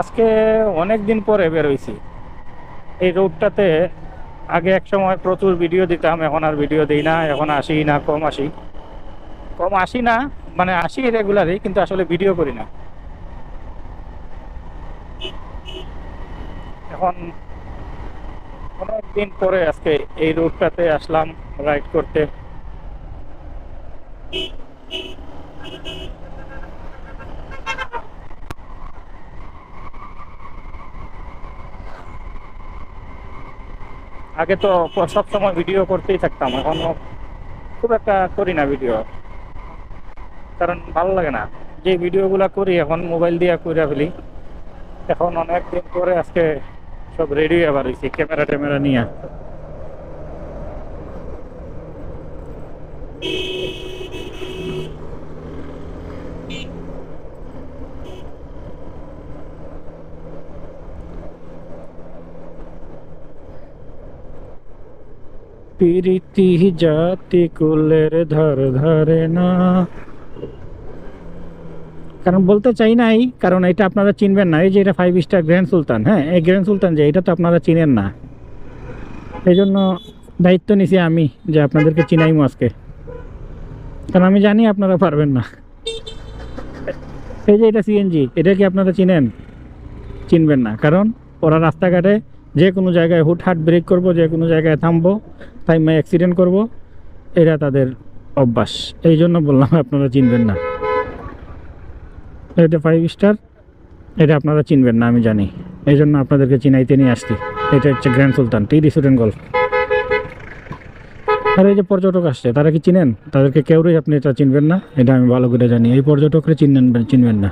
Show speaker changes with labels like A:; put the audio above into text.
A: আজকে অনেক দিন পরে বেরোইছি এই রোডটাতে আগে এক সময় প্রচুর ভিডিও দিতাম, এখন আর ভিডিও দিই না, এখন আসি না, কম আসি। কম আসি না মানে আসি রেগুলারই কিন্তু আসলে ভিডিও করি না। এখন অনেক দিন পরে আজকে এই রোডটাতে আসলাম রাইড করতে। আগে তো সব সময় ভিডিও করতেই থাকতাম, এখন খুব একটা করি না ভিডিও কারণ ভালো লাগে না। যে ভিডিওগুলো করি, এখন মোবাইল দিয়ে করে ফেলি। এখন অনেক দিন পরে আজকে সব রেডি আবার হয়েছি ক্যামেরা ট্যামেরা নিয়ে। প্রীতি জাতি কুলের ধর ধরে না। কারণ বলতে চাই নাই, কারণ এটা আপনারা চিনবেন না। এই যে এটা ফাইভ স্টার গ্র্যান্ড সুলতান হ্যাঁ এই গ্র্যান্ড সুলতান যে, এটা তো আপনারা চিনেন না। এই জন্য দায়িত্ব নিছি আমি যে আপনাদেরকে চিনাইমু আজকে। কারণ আমি জানি আপনারা পারবেন না। এই যে এটা সিএনজি এটা কি আপনারা চিনেন? চিনবেন না। কারণ ওরা রাস্তাঘাটে যে কোনো জায়গায় হুটহাট ব্রেক করব, যে কোনো জায়গায় থামবো টাইমে অ্যাক্সিডেন্ট করব এটা তাদের অভ্যাস। এই জন্য বললাম, আপনারা চিনবেন না। এটা ফাইভ স্টার এটা আপনারা চিনবেন না, আমি জানি। এই জন্য আপনাদেরকে চিনাইতে নিয়ে আসছি। এটা হচ্ছে grand Sultan tea restaurant golf আর এই যে পর্যটক আসছে, তারা কি চিনেন? তাদেরকে কেউরই আপনি এটা চিনবেন না, এটা আমি ভালো করে জানি। এই পর্যটকরা চিনবেন চিনবেন না।